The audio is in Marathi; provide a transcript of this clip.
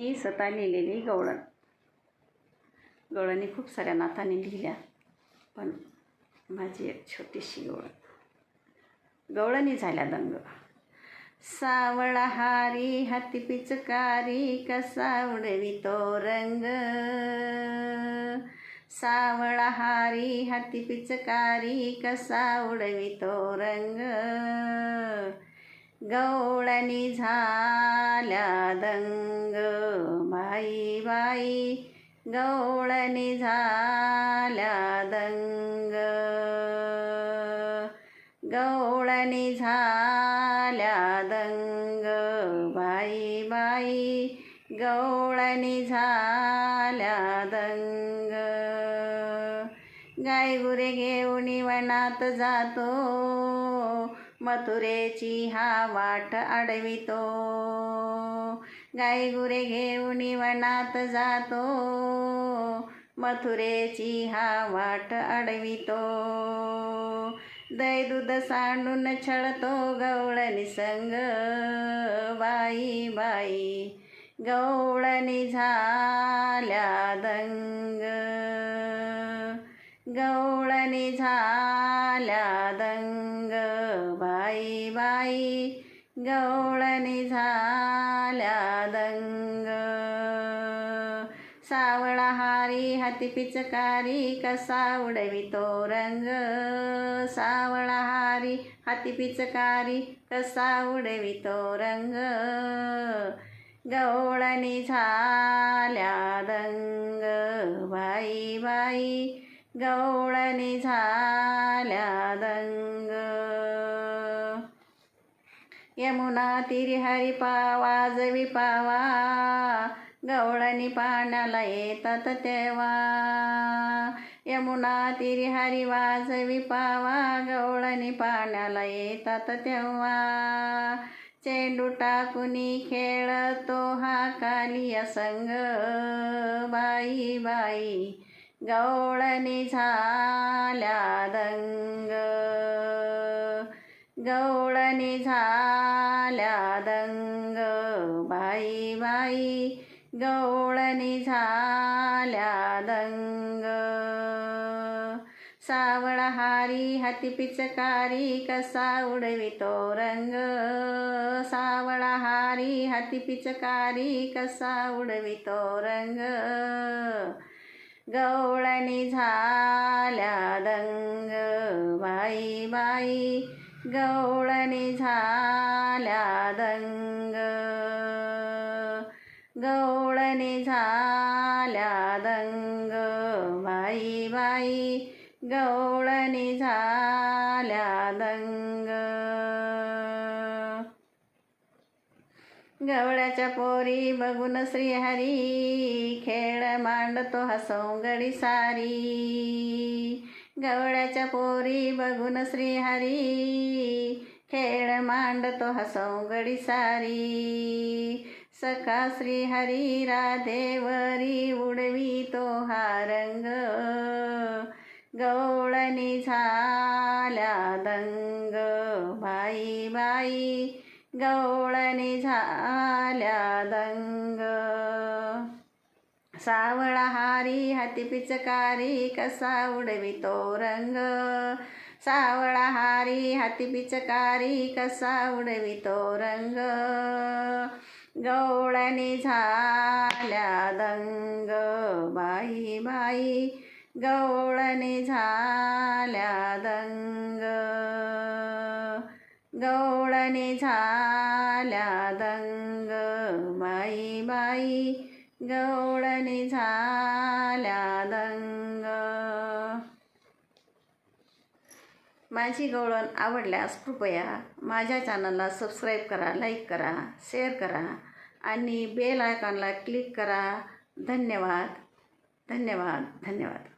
मी स्वतः लिहिलेली गवळण. गवळणी खूप साऱ्या नाथांनी लिहिल्या पण माझी एक छोटीशी गवळण. गवळणी झाल्या दंग. सावळहारी हाती पिचकारी कसा उडवितो रंग. सावळहारी हाती पिचकारी कसा उडवितो रंग. गवळणी झाल्या दंग. बाई बाई गवळणी झाल्या दंग. गवळणी झाल्या दंग. बाई बाई गवळणी झाल्या दंग. गायगुरे घेऊन वनात जातो. मथुरेची हा वाट अडवितो गाय गुरे घेऊन वनात जातो. मथुरेची हा वाट अडवितो दै दूध सांडून छळतो गवळणी संग बाई बाई गवळणी झाल्या दंग. गवळणी झाल्या दंग. बाई बाई गवळणी झाल्या दंग. सावळा हारी हाती पिचकारी कसा उडवितो रंग. सावळा हारी हाती पिचकारी कसा उडवितो रंग. गवळणी झाल्या दंग. बाई बाई गवळणी झाल्या दंग. यमुना तिरी हरी पावा जवी पावा गवळणी पाण्याला येतात तेव्हा. यमुना तिरी हरी वाजवी पावा गवळणी पाण्याला येतात तेव्हा. चेंडू टाकुनी खेळतो हा कालिया संग. बाई बाई गवळणी झाल्या दंग. गवळणी झाल्या दंग. बाई बाई गवळणी झाल्या दंग. सावळहारी हाती पिचकारी कसा उडवितो रंग? सावळहारी हाती पिचकारी कसा उडवितो रंग? गवळणी झाल्या दंग. बाई बाई गवळणी झाल्या दंग. गवळणी झाल्या दंग. बाई बाई गवळणी झाल्या दंग. गवळ्याच्या पोरी बघून श्रीहरी खेळ मांडतो हसवगडी सारी. गवळ्याच्या पोरी बघून श्रीहरी. खेळ मांडतो हसवगडी सारी. सखा श्रीहरी राधेवरी उडवितो हा रंग. गवळणी झाल्या दंग. बाई बाई गवळणी झाल्या दंग. सावळा हारी हाती पिचकारी कसा उडवितो रंग? सावळा हारी हाती पिचकारी कसा उडवितो रंग? गवळणी झाल्या दंग बाई बाई गवळणी झाल्या दंग. गवळणी झाल्या दंग बाई बाई गवळणी झाल्या दंग. माझी गवळण आवडल्यास कृपया माझ्या चॅनलला सबस्क्राईब करा लाईक करा शेअर करा आणि बेल आयकॉनला क्लिक करा. धन्यवाद. धन्यवाद. धन्यवाद.